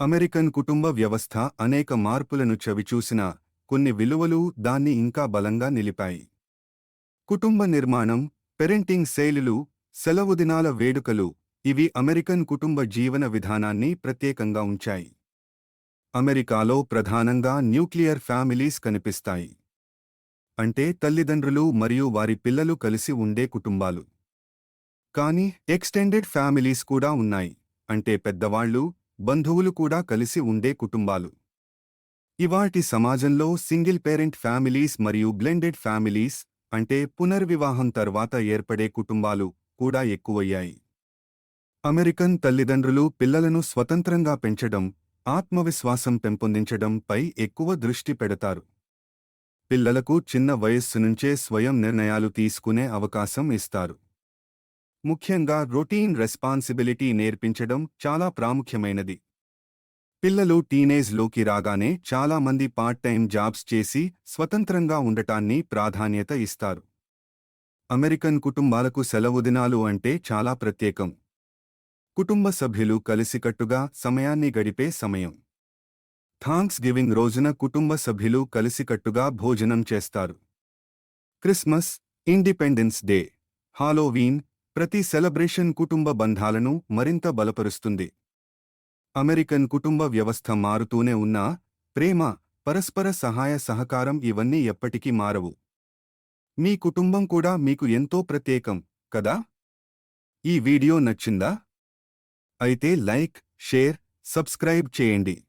American కుటుంబ వ్యవస్థ అనేక మార్పులను చవిచూసిన కొన్ని విలువలు దాన్ని ఇంకా బలంగా నిలిపాయి. కుటుంబ నిర్మాణం పెరెంటింగ్ శైలులు సెలవు దినాల వేడుకలు ఇవి అమెరికన్ కుటుంబ జీవన విధానాన్ని ప్రత్యేకంగా ఉంచాయి. అమెరికాలో ప్రధానంగా న్యూక్లియర్ ఫ్యామిలీస్ కనిపిస్తాయి. అంటే తల్లిదండ్రులు మరియు వారి పిల్లలు కలిసి ఉండే కుటుంబాలు. కానీ ఎక్స్టెండెడ్ ఫ్యామిలీస్ కూడా ఉన్నాయి. అంటే పెద్దవాళ్ళు బంధువులు కూడా కలిసి ఉండే కుటుంబాలు. ఇవాటి సమాజంలో సింగిల్ పేరెంట్ ఫ్యామిలీస్ మరియు బ్లెండెడ్ ఫ్యామిలీస్ అంటే పునర్వివాహం తర్వాత ఏర్పడే కుటుంబాలు కూడా ఎక్కువయ్యాయి. అమెరికన్ తల్లిదండ్రులు పిల్లలను స్వతంత్రంగా పెంచడం ఆత్మవిశ్వాసం పెంపొందించడం పై ఎక్కువ దృష్టి పెడతారు. పిల్లలకు చిన్న వయస్సు నుంచే స్వయం నిర్ణయాలు తీసుకునే అవకాశం ఇస్తారు. ముఖ్యంగా రొటీన్ రెస్పాన్సిబిలిటీ నేర్పించడం చాలా ప్రాముఖ్యమైనది. పిల్లలు టీనేజ్లోకి రాగానే చాలా మంది పార్ట్ టైం జాబ్స్ చేసి స్వతంత్రంగా ఉండటాన్ని ప్రాధాన్యత ఇస్తారు. అమెరికన్ కుటుంబాలకు సెలవు దినాలు అంటే చాలా ప్రత్యేకం. కుటుంబ సభ్యులు కలిసికట్టుగా సమయాన్ని గడిపే సమయం. థాంక్స్ గివింగ్ రోజున కుటుంబ సభ్యులు కలిసికట్టుగా భోజనం చేస్తారు. క్రిస్మస్ ఇండిపెండెన్స్ డే హాలోవీన్ ప్రతి సెలబ్రేషన్ కుటుంబ బంధాలను మరింత బలపరుస్తుంది. అమెరికన్ కుటుంబ వ్యవస్థ మారుతూనే ఉన్నా ప్రేమ పరస్పర సహాయ సహకారం ఇవన్నీ ఎప్పటికీ మారవు. మీ కుటుంబం కూడా మీకు ఎంతో ప్రత్యేకం కదా? ఈ వీడియో నచ్చిందా? అయితే లైక్ షేర్ సబ్స్క్రైబ్ చేయండి.